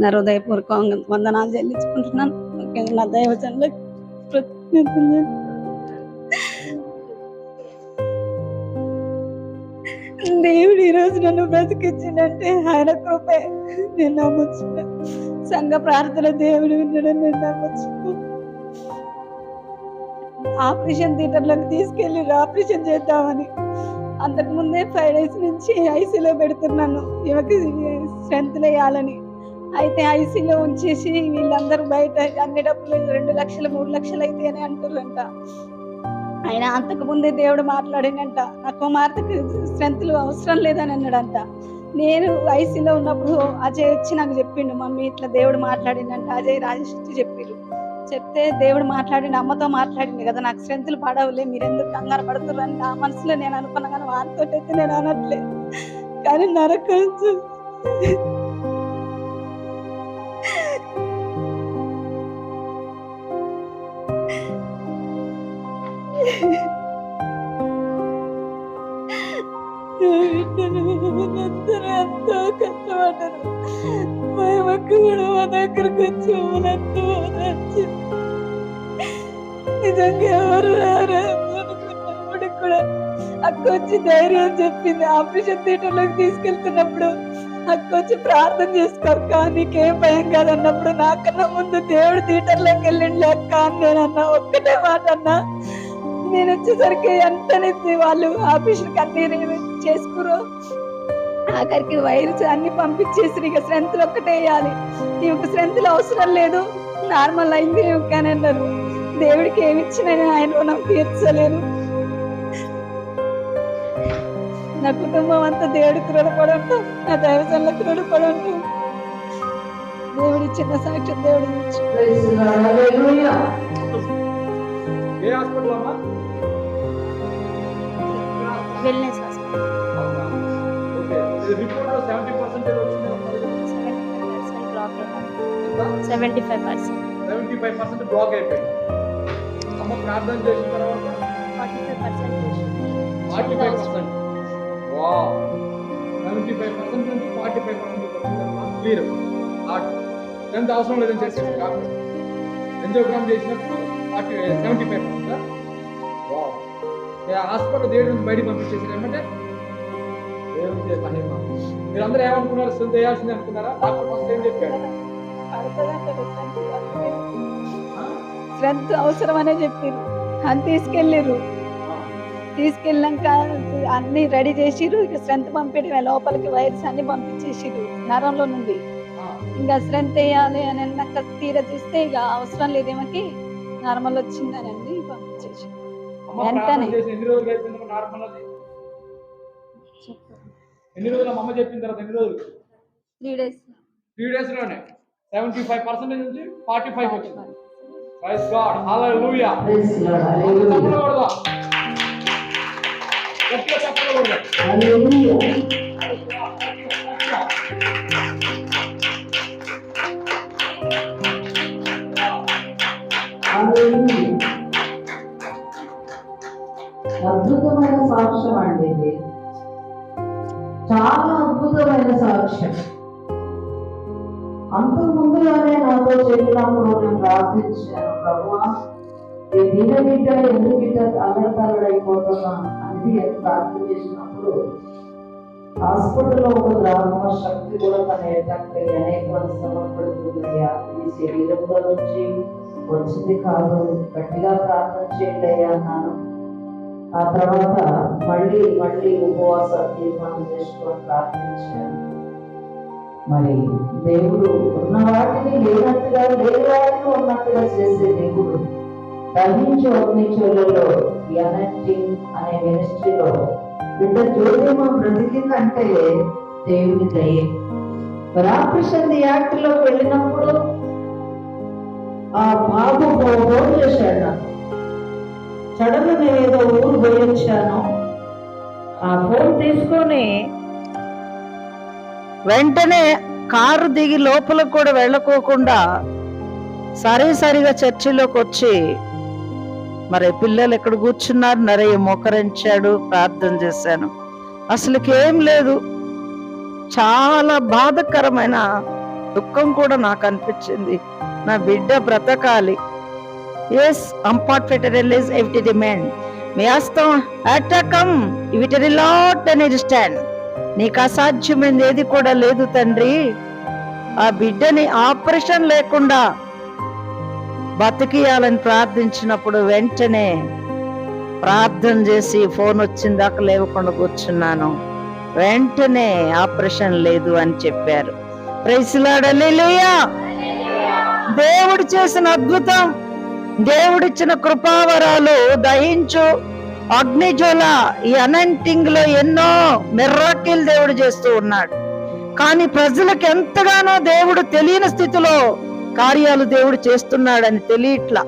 నా హృదయపూర్వక వందనాలు చెల్లించుకుంటున్నాను. ముఖ్యంగా నా దైవజనులకు కృతజ్ఞతలు. దేవుడు ఈరోజు నన్ను బ్రతికించిందంటే ఆయన కృపే. నేను నమ్మొచ్చున్నా సంఘ ప్రార్థన దేవుడు వినడం నేను నమ్మొచ్చున్నా ఆపరేషన్ థియేటర్లోకి తీసుకెళ్ళి ఆపరేషన్ చేద్దామని. అంతకు ముందే ఫైవ్ డేస్ నుంచి ఐసీలో పెడుతున్నాను. ఈమెకి స్ట్రెంత్ వేయాలని అయితే ఐసీలో ఉంచేసి వీళ్ళందరూ బయట అన్ని డబ్బులు రెండు లక్షలు మూడు లక్షలు అయితే అని అంటారంట ఆయన అంతకు ముందే దేవుడు మాట్లాడినంట నా కుమార్తెకి స్ట్రెంత్లు అవసరం లేదని అన్నాడంట. నేను ఐసీలో ఉన్నప్పుడు అజయ్ వచ్చి నాకు చెప్పిండు మమ్మీ ఇట్లా దేవుడు మాట్లాడిందంట అజయ్ రాజేష్ వచ్చి చెప్పిరు చెప్తే దేవుడు మాట్లాడి అమ్మతో మాట్లాడింది కదా నాకు స్ట్రెంత్లు పడవులే మీరు ఎందుకు కంగారు పడుతున్నారు అని నా మనసులో నేను అనుకున్నా కానీ వారితో అయితే నేను అనట్లేదు. కానీ నరకచ్చు చూ- అందరూ ఎంతో కష్టపడ్డారు మా అక్క కూడా మా దగ్గరకు వచ్చి మమ్మల్ని ఎంతో నిజంగా ఎవరు రారు అనుకున్నప్పటికి కూడా అక్క వచ్చి ధైర్యం చెప్పింది ఆపరేషన్ థియేటర్లోకి తీసుకెళ్తున్నప్పుడు అక్క వచ్చి ప్రార్థన చేసుకోరు కానీ నీకేం భయం కాదన్నప్పుడు నాకన్నా ముందు దేవుడు థియేటర్లోకి వెళ్ళిండి అక్క అని నేను అన్నా ఒక్కటే మాట అన్నా నేను వచ్చేసరికి వెంటనే వాళ్ళు ఆపరేషన్కి అన్ని చేసుకురు? ఆఖరికి వైరస్ అన్ని పంపించేసి ఇక స్ట్రెంత్ ఒక్కటే వేయాలి. ఈమెకు స్ట్రెంత్ అవసరం లేదు. నార్మల్ అయింది అని అన్నారు దేవుడికి ఏమి ఇచ్చినా ఆయన రుణం తీర్చలేను నా కుటుంబం అంతా దేవుడికి రుణపడంతో నా దైవజనులకు రుణపడంతో దేవుడి చిన్న సాక్ష్యం దేవుడి వెల్నెస్? ఓకే ఇది రిపోర్ట్లో సెవెంటీ పర్సెంటేజ్ వచ్చింది seventy five percent seventy five percent block అయిపోయింది. అమ్మ ప్రార్థన చేసిన తర్వాత forty five percent forty five percent వా సెవెంటీ ఫైవ్ పర్సెంట్ నుంచి ఫార్టీ ఫైవ్ పర్సెంట్ వచ్చిందమ్మా క్లియర్ ఎంత అవసరం లేదని చేసేసి కాబట్టి ఎంజోగ్రామ్ చేసినప్పుడు forty seventy five percent hospital నుంచి బయటికి పంపించేసారు ఏమంటే దేవుడికి మహిమ. మీరందరూ ఏమనుకున్నారు? అనుకున్నారా? డాక్టర్ ఫస్ట్ ఏం చెప్పాడు? స్ట్రెంత్ అవసరం అనే చెప్పారు అని తీసుకెళ్ళిర్రు. తీసుకెళ్ళాక అన్ని రెడీ చేసిర్రు. ఇక స్ట్రెంత్ పంపించడమే లోపలికి వైర్స్ అన్ని పంపించేసిర్రు నరంలో నుండి. ఇంకా స్ట్రెంత్ వేయాలి అని అన్నాక తీర చూస్తే ఇక అవసరం లేదు ఏమకి నార్మల్ వచ్చిందని అండి పంపించేసి వెంటనే. ఎన్ని రోజులు అమ్మ చెప్పిన తర్వాత ఎన్ని రోజులు? త్రీ డేస్ త్రీ డేస్లోనే. సెవెంటీ ఫైవ్ పర్సెంటేజ్ నుంచి ఫార్టీ ఫైవ్ వచ్చింది. ప్రైస్ గాడ్ హల్లెలూయా గట్టిగా చెప్పలు చాలా అద్భుతమైన సాక్ష్యం. అంతకు ముందుగానే నాతో చెప్పినప్పుడు నేను ప్రార్థించాను ప్రభువా ఈ దీన బిడ్డ ఎందుకు బిడ్డ అల్లడ తల్లడైపోతున్నా అనేది ప్రార్థన చేసినప్పుడు హాస్పిటల్లో ఒక గ్రామ శక్తి కూడా తన ఎట్టంటే అనేక మంది సమర్పడుతుందయ్యా ఈ శరీరంలో నుంచి వచ్చింది కాదు గట్టిగా ప్రార్థన చేయండి అన్నాను. ఆ తర్వాత మళ్ళీ మళ్ళీ ఉపవాస తీర్మానం చేసుకొని ప్రార్థించాను. మరి దేవుడు ఉన్న వాటిని లేనట్టుగా లేని వాటిని ఉన్నట్టుగా చేసే దేవుడు తగ్గించి అగ్నిచోళ్ళలో ఎనర్జింగ్ అనే మినిస్ట్రీలో బిడ్డ జ్యోతిమ బ్రతికిందంటే దేవుని దయ. మరి ఆపరేషన్ యాక్ట్లోకి వెళ్ళినప్పుడు ఆ బాబు ఫోన్ చేశాడు నాకు. సడన్ నేను ఏదో ఊరు పోయించాను ఆ ఫోన్ తీసుకొని వెంటనే కారు దిగి లోపల కూడా వెళ్ళకోకుండా సరే సరిగా చర్చిలోకి వచ్చి మరి పిల్లలు ఎక్కడ కూర్చున్నారు? నరయ్య మోకరించాడు ప్రార్థన చేశాను. అసలుకేం లేదు. చాలా బాధకరమైన దుఃఖం కూడా నాకు అనిపించింది. నా బిడ్డ బ్రతకాలి. ఎస్ అంపార్ట్ ఎవిటి డిమాండ్ మీ హస్తం అటకం ఇవిటరి లాట్ అని స్టాండ్ నీకు అసాధ్యమైనది ఏది కూడా లేదు తండ్రి. ఆ బిడ్డని ఆపరేషన్ లేకుండా బతికియాలని ప్రార్థించినప్పుడు వెంటనే ప్రార్థన చేసి ఫోన్ వచ్చిందాక లేవకుండా కూర్చున్నాను. వెంటనే ఆపరేషన్ లేదు అని చెప్పారు. ప్రైసిలాడలేలుయా దేవుడు చేసిన అద్భుతం. దేవుడిచ్చిన కృపావరాలు దహించు. అగ్నిజ్వల ఈ అనంటింగ్లో ఎన్నో మెర్రాకిల్ దేవుడు చేస్తూ ఉన్నాడు. కానీ ప్రజలకు ఎంతగానో దేవుడు తెలియని స్థితిలో కార్యాలు దేవుడు చేస్తున్నాడని తెలియట్లా.